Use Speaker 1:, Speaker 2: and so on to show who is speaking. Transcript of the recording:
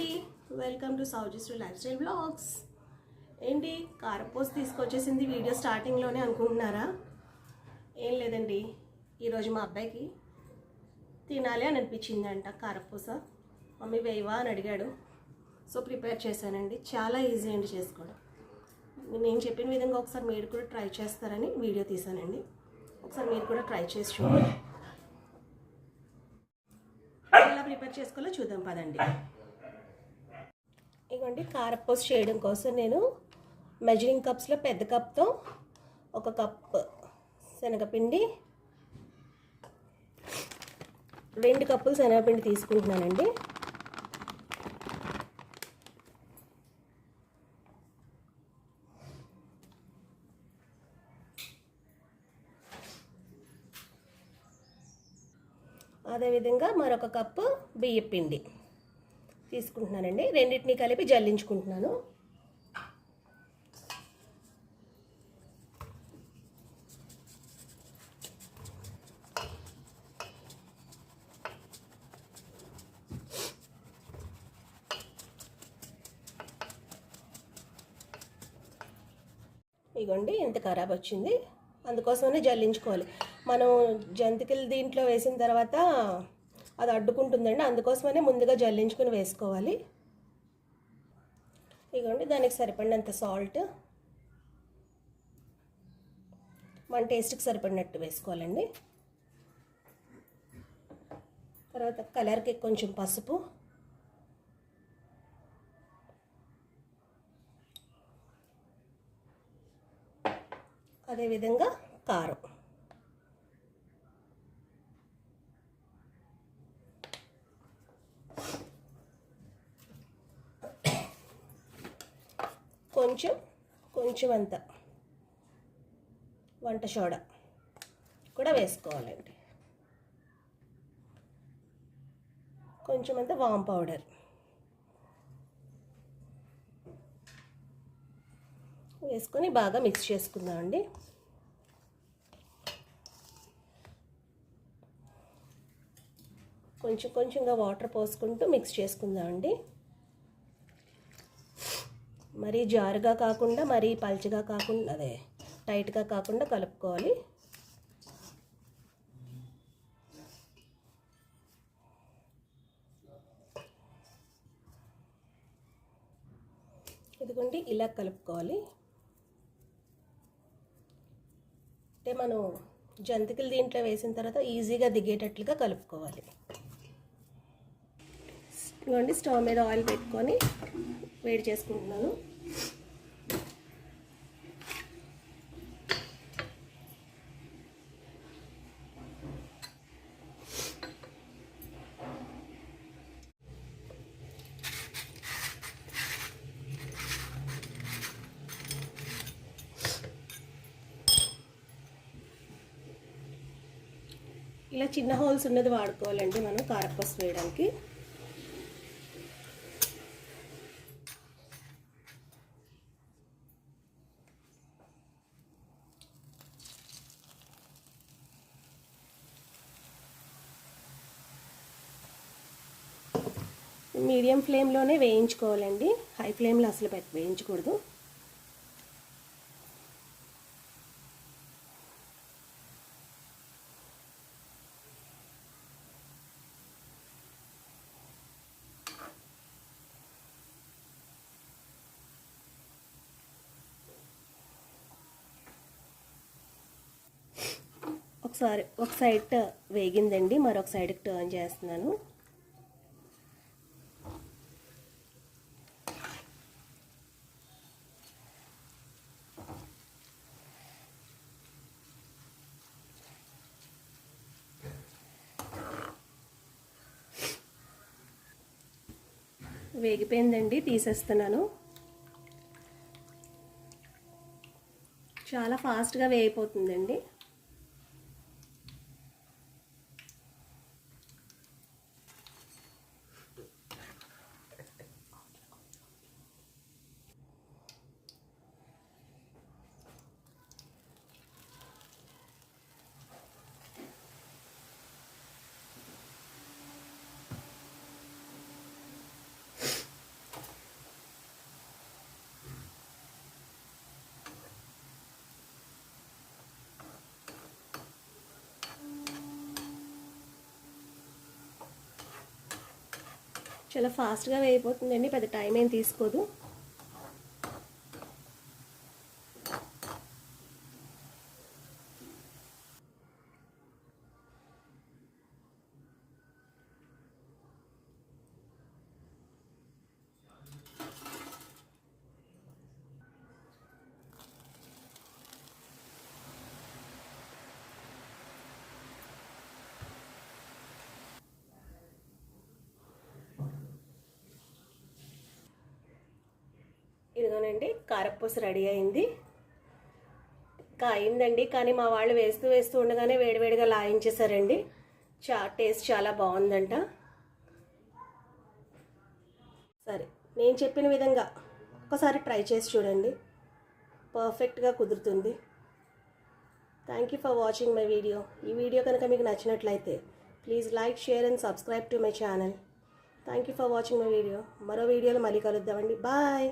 Speaker 1: అండి. Welcome to Soujasri lifestyle blogs ఏంటి కారపూస తీసుకొచ్చేసింది వీడియో స్టార్టింగ్లోనే అనుకుంటున్నారా? ఏం లేదండి. ఈరోజు మా అబ్బాయికి తినాలి అని అనిపించిందంట కారపూస మమ్మీ వేయవా అని అడిగాడు. సో ప్రిపేర్ చేశానండి. చాలా ఈజీ అండి చేసుకోవడం. నేను చెప్పిన విధంగా ఒకసారి మీరు కూడా ట్రై చేస్తారని వీడియో తీసానండి ఒకసారి మీరు కూడా ట్రై చేసి చూడండి. ఎలా ప్రిపేర్ చేసుకోవాలో చూద్దాం పదండి. ఇవ్వండి కారపూస చేయడం కోసం నేను మెజరింగ్ కప్స్లో పెద్ద కప్తో ఒక కప్ శనగపిండి రెండు కప్పులు శనగపిండి తీసుకుంటున్నానండి. అదేవిధంగా మరొక కప్పు బియ్యపిండి. పిండి తీసుకుంటున్నానండి. రెండింటిని కలిపి జల్లించుకుంటున్నాను. ఇగోండి ఎంత ఖరాబ్ వచ్చింది. అందుకోసమనే జల్లించుకోవాలి. మనం జంతికలు దీంట్లో వేసిన తర్వాత అది అడ్డుకుంటుందండి. అందుకోసమనే ముందుగా జల్లించుకుని వేసుకోవాలి. ఇదిగోండి దానికి సరిపడినంత సాల్ట్. మన టేస్ట్కి సరిపడినట్టు వేసుకోవాలండి. తర్వాత కలర్కి కొంచెం పసుపు. అదేవిధంగా కారం. కొంచెం కొంచెం అంత వంట సోడా కూడా వేసుకోవాలండి. కొంచెం అంత వామ్ పౌడర్. వేసుకొని బాగా మిక్స్ చేసుకుందామండి కొంచెం కొంచెంగా వాటర్ పోసుకుంటూ మిక్స్ చేసుకుందామండి మరీ జారుగా కాకుండా మరీ పల్చగా కాకుండా అదే టైట్గా కాకుండా కలుపుకోవాలి. ఇదిగోండి ఇలా కలుపుకోవాలి. అంటే మనం జంతికలు దీంట్లో వేసిన తర్వాత ఈజీగా దిగేటట్లుగా కలుపుకోవాలి. ఇవ్వండి స్టవ్ మీద ఆయిల్ పెట్టుకొని వేడి చేసుకుంటున్నాను. ఇలా చిన్న హోల్స్ ఉన్నది వాడుకోవాలండి మనం కారపూస వేయడానికి. మీడియం ఫ్లేమ్లోనే వేయించుకోవాలండి. హై ఫ్లేమ్లో అసలు పెట్టి వేయించకూడదు. ఒకసారి ఒక సైడ్ వేగిందండి. మరొక సైడ్కి టర్న్ చేస్తున్నాను. వేగిపోయిందండి తీసేస్తున్నాను. చాలా ఫాస్ట్గా వేగిపోతుందండి. చాలా ఫాస్ట్గా వేయిపోతుందండి పెద్ద టైం ఏం తీసుకోదు. చూడండి కారపూస రెడీ అయింది. ఇంకా అయిందండి కానీ మా వాళ్ళు వేస్తూ వేస్తూ ఉండగానే వేడివేడిగా లాయించేశారండి చా టేస్ట్ చాలా బాగుందంట. సరే నేను చెప్పిన విధంగా ఒకసారి ట్రై చేసి చూడండి. పర్ఫెక్ట్గా కుదురుతుంది. Thank you for watching my video ఈ వీడియో కనుక మీకు నచ్చినట్లయితే please like share and subscribe to my channel thank you for watching my video మరో వీడియోలో మళ్ళీ కలుద్దామండి. బాయ్